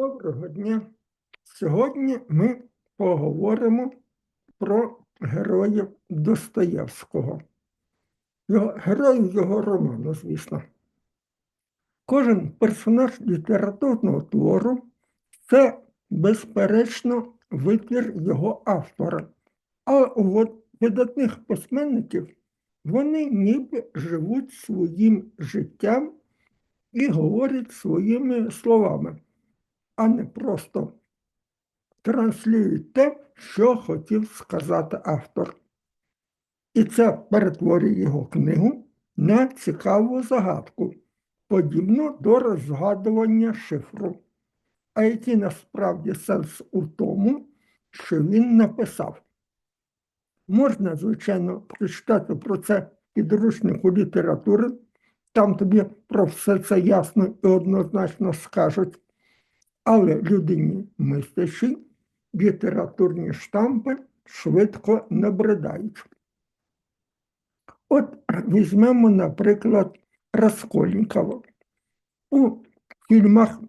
Доброго дня. Сьогодні ми поговоримо про героїв Достоєвського. Його, героїв його роману, звісно. Кожен персонаж літературного твору це, безперечно, витвір його автора. А от видатних письменників вони ніби живуть своїм життям і говорять своїми словами, а не просто транслюють те, що хотів сказати автор. І це перетворює його книгу на цікаву загадку, подібну до розгадування шифру. А який насправді сенс у тому, що він написав. Можна, звичайно, прочитати про це в підручнику літератури, там тобі про все це ясно і однозначно скажуть. Але людині мислячій літературні штампи швидко набридають. От візьмемо, наприклад, Раскольникова. У фільмах,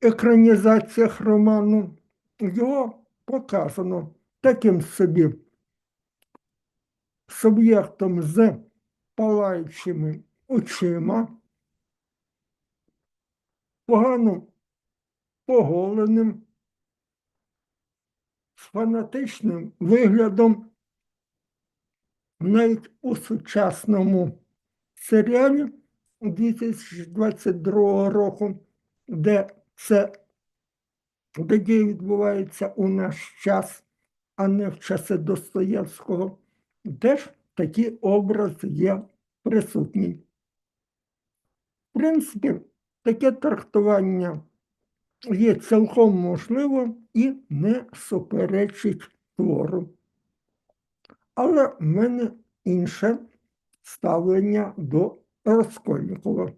екранізаціях роману його показано таким собі суб'єктом з палаючими очима, погано поголеним, з фанатичним виглядом, навіть у сучасному серіалі 2022 року, де це де дії відбуваються у наш час, а не в часи Достоєвського, теж такий образ є присутній. В принципі, таке трактування є цілком можливо і не суперечить твору. Але в мене інше ставлення до Раскольникова.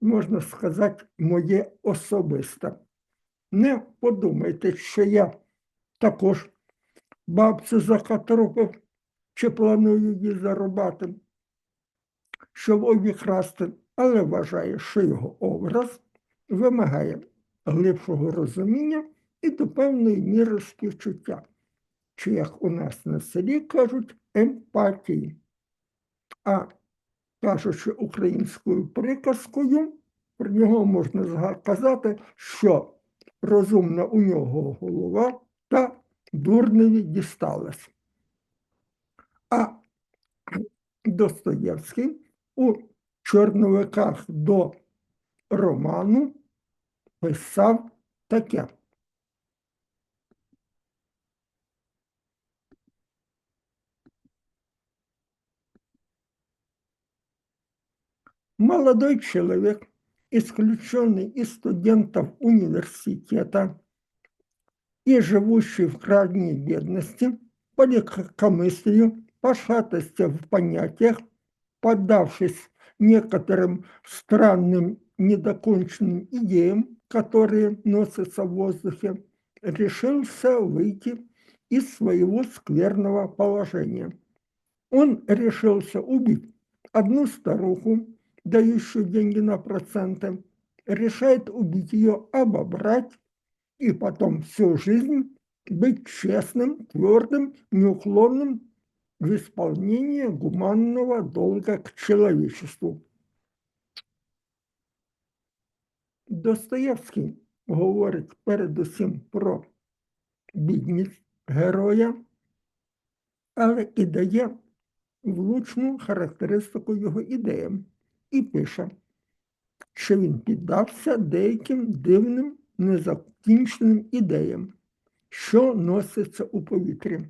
Можна сказати, моє особисте. Не подумайте, що я також бабцю закатрупив чи планую її зарубати, щоб обікрасти, але вважаю, що його образ вимагає глибшого розуміння і до певної міри співчуття, чи, як у нас на селі кажуть, емпатії. А кажучи українською приказкою, про нього можна сказати, що розумна у нього голова та дурневі дісталась. А Достоєвський у чорновиках до роману писав таке. Молодой человек, исключенный из студентов университета и живущий в крайней бедности, по легкомыслию, по шатости в понятиях, поддавшись некоторым странным недоконченным идеям, которые носятся в воздухе, решился выйти из своего скверного положения. Он решился убить одну старуху, дающую деньги на проценты, решает убить ее, обобрать и потом всю жизнь быть честным, твердым, неуклонным в исполнении гуманного долга к человечеству. Достоєвський говорить передусім про бідність героя, але і дає влучну характеристику його ідеям і пише, що він піддався деяким дивним незакінченим ідеям, що носиться у повітрі.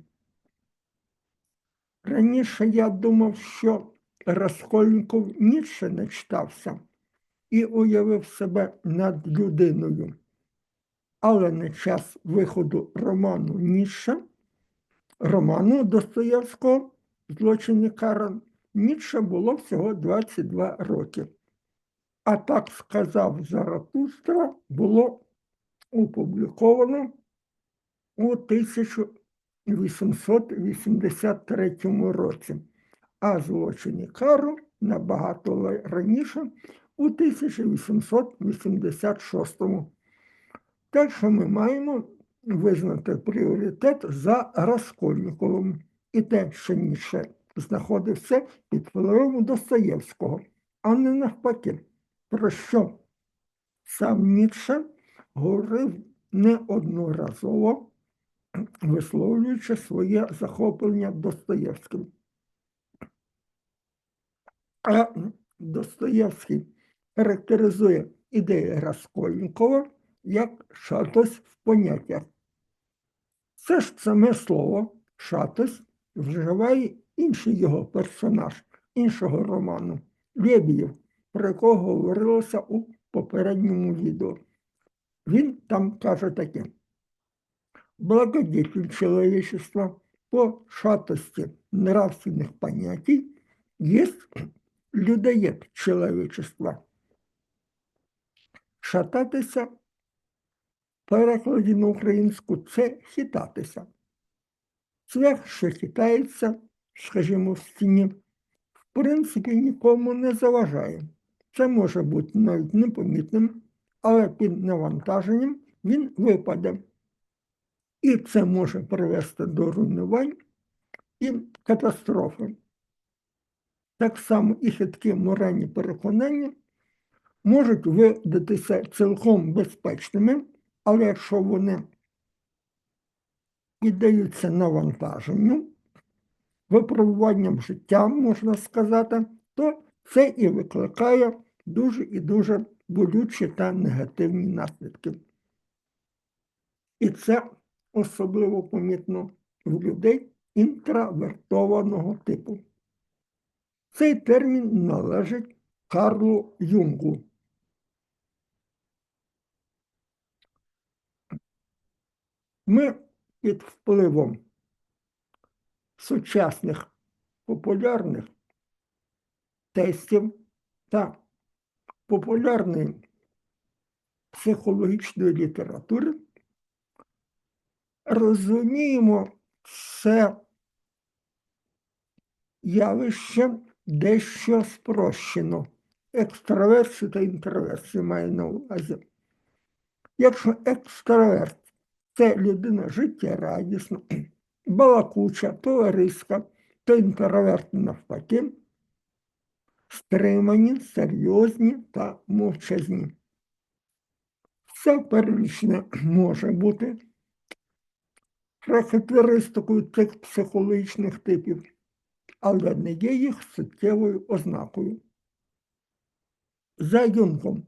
Раніше я думав, що Раскольников Ніцше не читався і уявив себе над людиною. Але на час виходу роману Ніцше, роману Достоєвського Злочинні Карен, Ніцше було всього 22 роки. А так сказав Заратустра було опубліковано у 1883 році, а злочині Кару набагато раніше у 1886-му. Так що ми маємо визнати пріоритет за Раскольниковим. І те, що Ніцше знаходився під впливом Достоєвського, а не навпаки, про що сам Ніцше говорив неодноразово, висловлюючи своє захоплення Достоєвським. А Достоєвський характеризує ідеї Раскольникова як шатость в поняттях. Це ж саме слово шатость вживає інший його персонаж іншого роману Лєбієв, про якого говорилося у попередньому відео. Він там каже таке. Благодетель человечества по шатости нравственных понятий есть людоед человечества. Шататися перекладі на українську це хитатися. Цвях, що хитається, скажімо, в стіні, в принципі, нікому не заважає. Це може бути навіть непомітним, але під навантаженням він випаде. І це може привести до руйнувань і катастрофи. Так само і хиткі моральні переконання можуть видатися цілком безпечними, але якщо вони піддаються навантаженню, випробуванням життя, можна сказати, то це і викликає дуже і дуже болючі та негативні наслідки. І це особливо помітно в людей інтровертованого типу. Цей термін належить Карлу Юнгу. Ми під впливом сучасних популярних тестів та популярної психологічної літератури розуміємо це явище дещо спрощено. Екстраверсію та інтроверсію має на увазі. Якщо екстраверт це людина життєрадісна, балакуча, товариська, то інтроверт навпаки, стримані, серйозні та мовчазні. Все перелічне може бути характеристикою цих психологічних типів, але не є їх суттєвою ознакою. За юнгом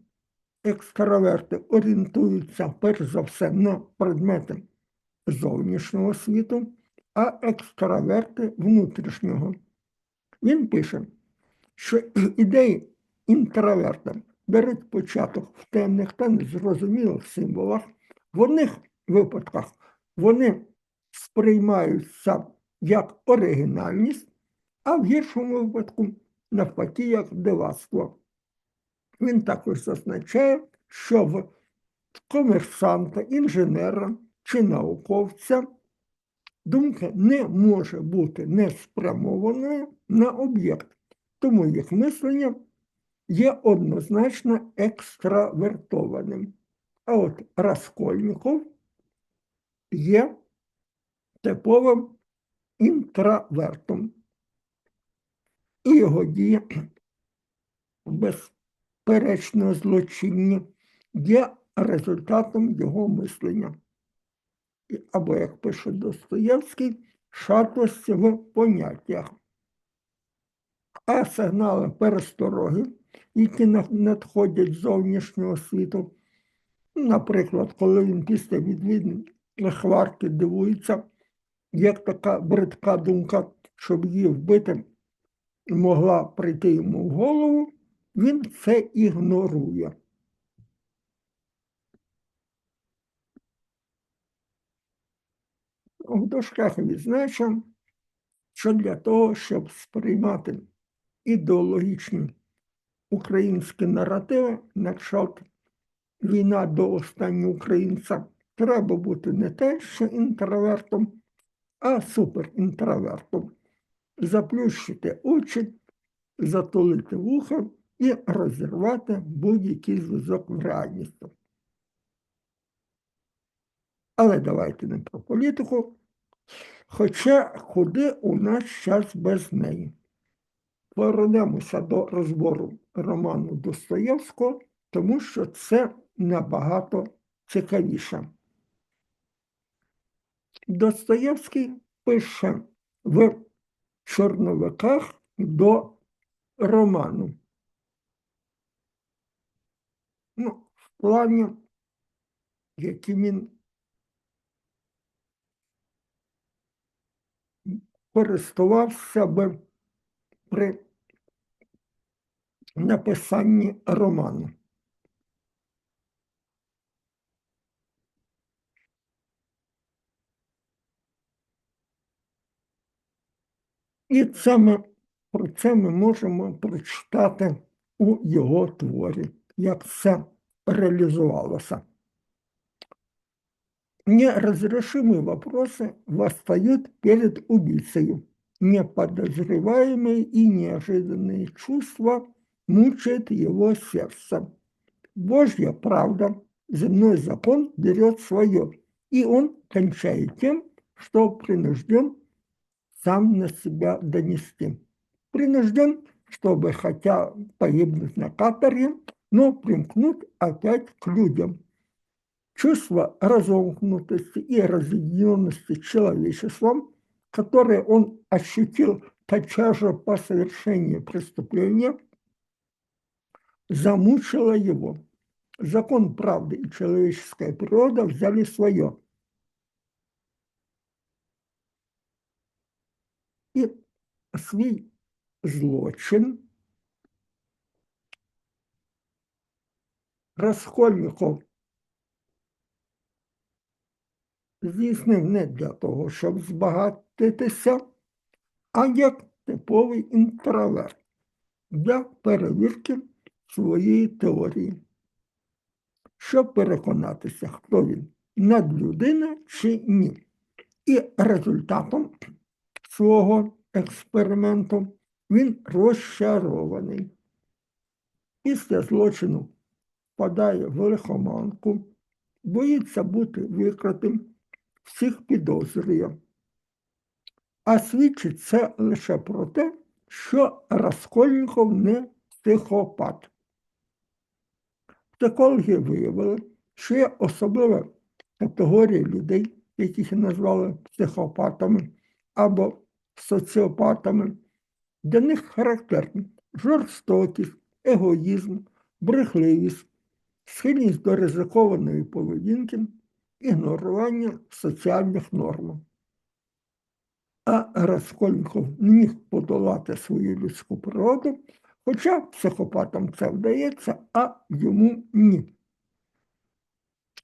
екстраверти орієнтуються перш за все на предмети зовнішнього світу, а екстраверти внутрішнього. Він пише, що ідеї інтроверта беруть початок в темних та незрозумілих символах, в одних випадках вони сприймаються як оригінальність, а в гіршому випадку, навпаки, як дивацтво. Він також зазначає, що в комерсанта, інженера чи науковця думка не може бути не спрямованою на об'єкт, тому їх мислення є однозначно екстравертованим. А от Раскольников є типовим інтровертом. І його дія безперечно злочинні є результатом його мислення. Або, як пише Достоєвський, шатлості в поняттях. А сигнали перестороги, які надходять з зовнішнього світу, наприклад, коли він після відвідин хварки дивується, як така бридка думка, щоб її вбити, могла прийти йому в голову, він це ігнорує. В дошках відзначив, що для того, щоб сприймати ідеологічні українські наративи, на кшталт війна до останнього українця, треба бути не те, що інтровертом, а суперінтровертом. Заплющити очі, затулити вуха і розірвати будь-який зв'язок з реальністю. Але давайте не про політику. Хоча куди у нас час без неї? Повернемося до розбору роману Достоєвського, тому що це набагато цікавіше. Достоєвський пише в чорновиках до роману. Ну, в плані, яким він користувався би при написанні роману. І це ми, про це ми можемо прочитати у його творі, як це реализовалось. Неразрешимые вопросы восстают перед убийцей. Неподозреваемые и неожиданные чувства мучают его сердце. Божья правда, земной закон берет свое, и он кончает тем, что принужден сам на себя донести. Принужден, чтобы хотя погибнуть на каторге, но примкнуть опять к людям. Чувство разомкнутости и разъединенности человечеством, которое он ощутил тотчас же по совершении преступления, замучило его. Закон правды и человеческая природа взяли свое. Свій злочин Раскольников здійснив не для того, щоб збагатитися, а як типовий інтроверт для перевірки своєї теорії, щоб переконатися, хто він надлюдина чи ні. І результатом свого експерименту він розчарований. Після злочину впадає в лихоманку, боїться бути викритим, всіх підозрює. А свідчить це лише про те, що Раскольников не психопат. Психологи виявили, що є особлива категорія людей, яких назвали психопатами або соціопатами, для них характерні жорстокість, егоїзм, брехливість, схильність до ризикованої поведінки, ігнорування соціальних норм. А Раскольников не міг подолати свою людську природу, хоча психопатам це вдається, а йому ні.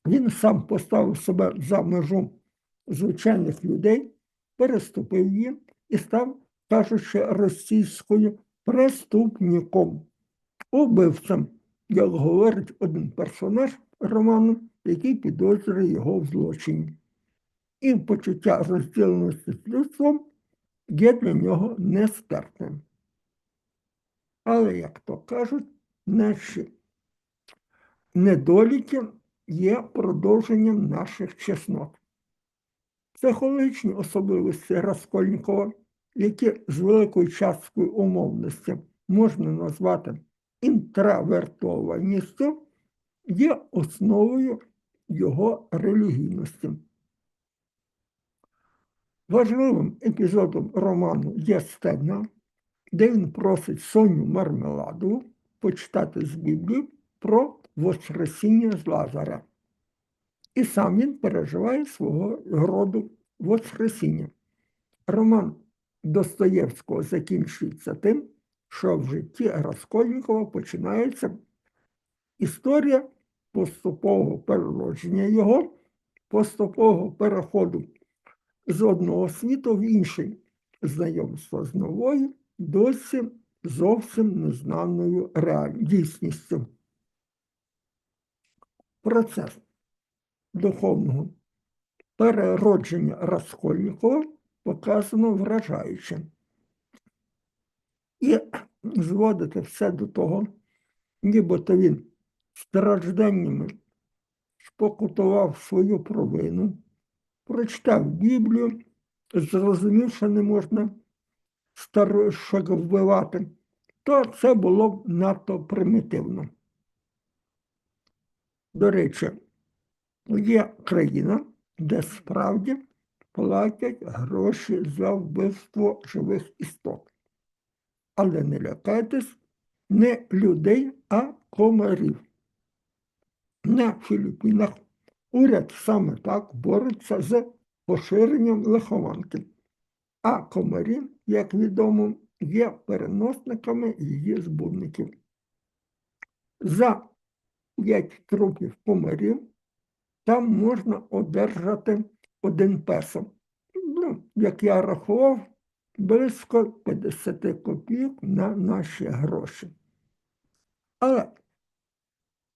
Він сам поставив себе за межу звичайних людей, переступив її і став, кажучи російською, преступником, убивцем, як говорить один персонаж роману, який підозрює його в злочині. І почуття розділеності з людством є для нього нестерпним. Але, як то кажуть, наші недоліки є продовженням наших чеснот. Психологічні особливості Раскольникова, які з великою часткою умовності можна назвати інтравертованістю, є основою його релігійності. Важливим епізодом роману є сцена, де він просить Соню Мармеладу почитати з Біблії про Воскресіння з Лазара. І сам він переживає свого роду Воскресіння. Роман Достоєвського закінчується тим, що в житті Раскольникова починається історія поступового переродження його, поступового переходу з одного світу в інший, знайомство з новою, досі зовсім незнаною дійсністю. Процес духовного переродження Раскольникова показано вражаюче. І зводити все до того, нібито він стражданнями спокутував свою провину, прочитав Біблію, зрозумів, що не можна старших вбивати, то це було б надто примітивно. До речі, є країна, де справді платять гроші за вбивство живих істот. Але не лякайтесь не людей, а комарів. На Філіппінах уряд саме так бореться з поширенням лихоманки. А комарі, як відомо, є переносниками її збудників. За п'ять трупів комарів там можна одержати один песо. Ну, як я рахував, близько 50 копійок на наші гроші. Але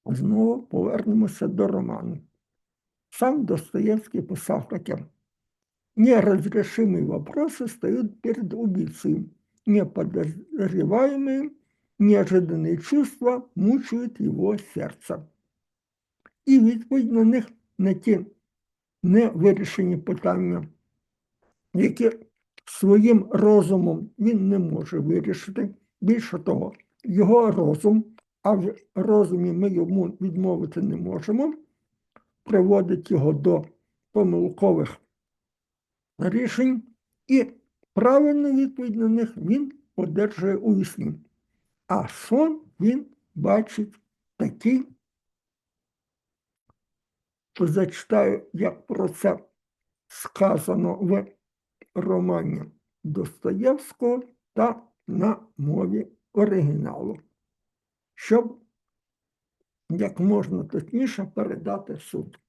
знову повернемося до роману. Сам Достоевский писав таке. Неразрешимые вопросы стоят перед убийцей. Неподозреваемые, неожиданные чувства мучают его серце. І відповідь на них на ті невирішені питання, які своїм розумом він не може вирішити. Більше того, його розум, а в розумі ми йому відмовити не можемо, приводить його до помилкових рішень, і правильну відповідь на них він одержує у вісні. А сон він бачить такий, зачитаю, як про це сказано в романі Достоєвського та на мові оригіналу, щоб як можна точніше передати суть.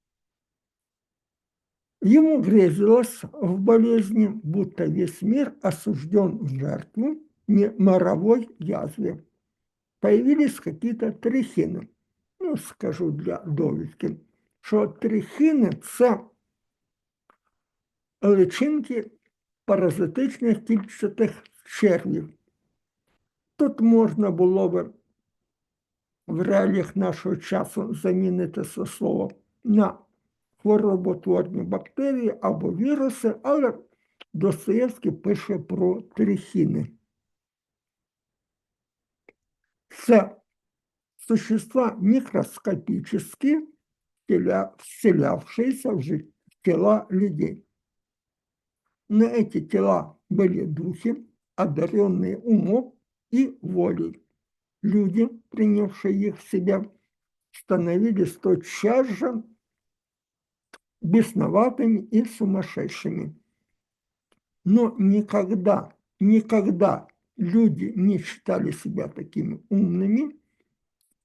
Ему грезилось в болезни, будто весь мир осужден в жертву не моровой язве. Появились какие-то трихини. Ну, скажу для довідки, що трихини це личинки паразитичних кільчатих червів. Тут можна було би в реаліях нашого часу замінити це слово на хвороботворні бактерії або віруси, але Достоєвський пише про трихіни. Це существа микроскопические, вселявшиеся в тела людей. На эти тела были духи, одаренные умом и волей. Люди, принявшие их в себя, становились тотчас же бесноватыми и сумасшедшими. Но никогда, никогда люди не считали себя такими умными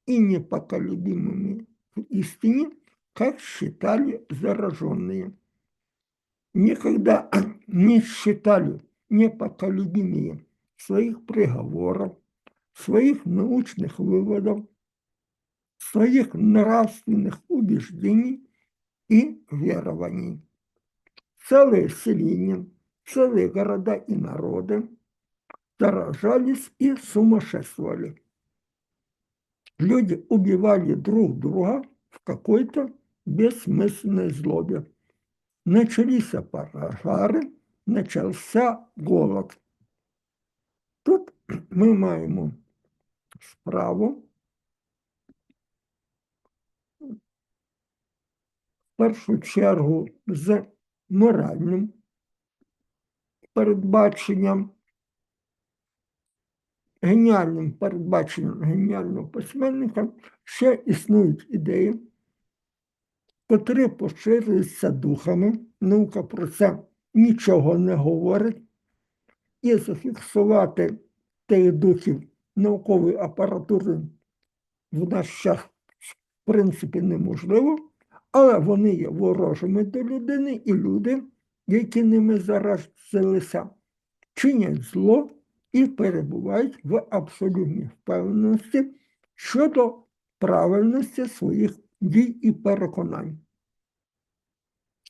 и непоколебимыми в истине, как считали зараженные. Никогда не считали непоколебимые своих приговоров, своих научных выводов, своих нравственных убеждений и верований. Целые селения, целые города и народы заражались и сумасшествовали. Люди убивали друг друга в какой-то бессмысленной злобе. Начались пожари, начався голод. Тут ми маємо справу в першу чергу з моральним передбаченням, геніальним передбаченням геніального письменника ще існують ідеї, котрі поширюються духами. Наука про це нічого не говорить, і зафіксувати тих духів науковою апаратурою в наш час, в принципі, неможливо, але вони є ворожими до людини, і люди, які ними заразилися, чинять зло і перебувають в абсолютній впевненості щодо правильності своїх дій і переконань.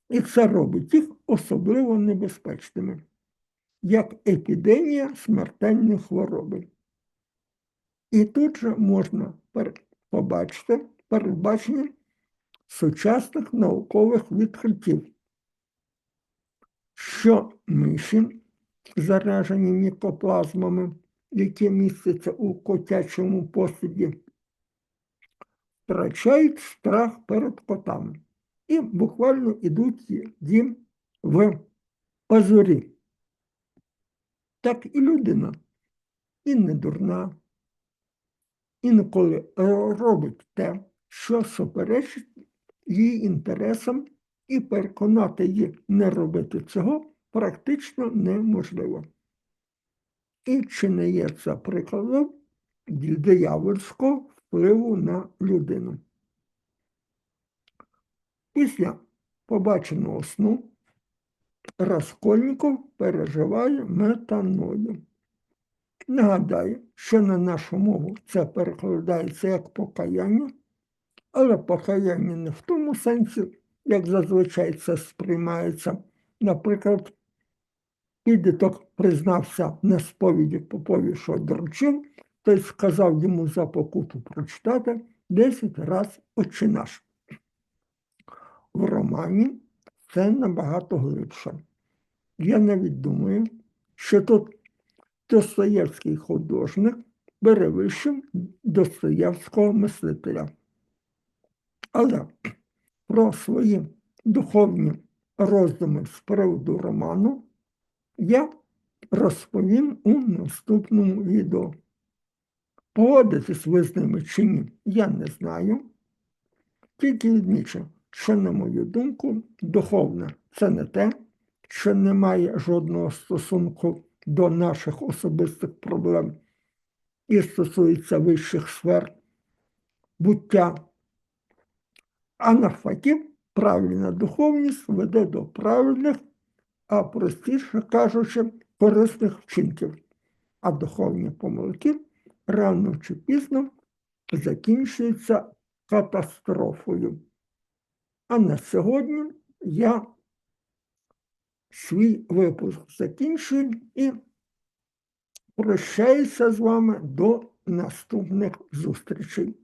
І це робить їх особливо небезпечними, як епідемія смертельної хвороби. І тут же можна побачити передбачення сучасних наукових відкриттів, що миші, заражені мікоплазмами, які містяться у котячому посуді, втрачають страх перед котами і буквально йдуть їм в пазурі. Так і людина, і не дурна, інколи е, робить те, що суперечить її інтересам, і переконати її не робити цього практично неможливо. І чи не є це прикладом диявольського впливу на людину? Після побаченого сну Раскольников переживає метаною. Нагадаю, що на нашу мову це перекладається як покаяння, але покаяння не в тому сенсі, як зазвичай це сприймається. Наприклад, підліток признався на сповіді попові, що дрочив, той сказав йому за покуту прочитати 10 раз «Отче наш». В романі це набагато глибше. Я навіть думаю, що тут Достоєвський художник перевищив Достоєвського мислителя. Але про свої духовні роздуми з приводу роману я розповім у наступному відео. Погодитись ви з ними чи ні, я не знаю. Тільки відмічу, що, на мою думку, духовне це не те, що не має жодного стосунку до наших особистих проблем і стосується вищих сфер буття. А навпаки, правильна духовність веде до правильних, а простіше кажучи, корисних вчинків. А духовні помилки рано чи пізно закінчується катастрофою. А на сьогодні я свій випуск закінчую і прощаюся з вами до наступних зустрічей.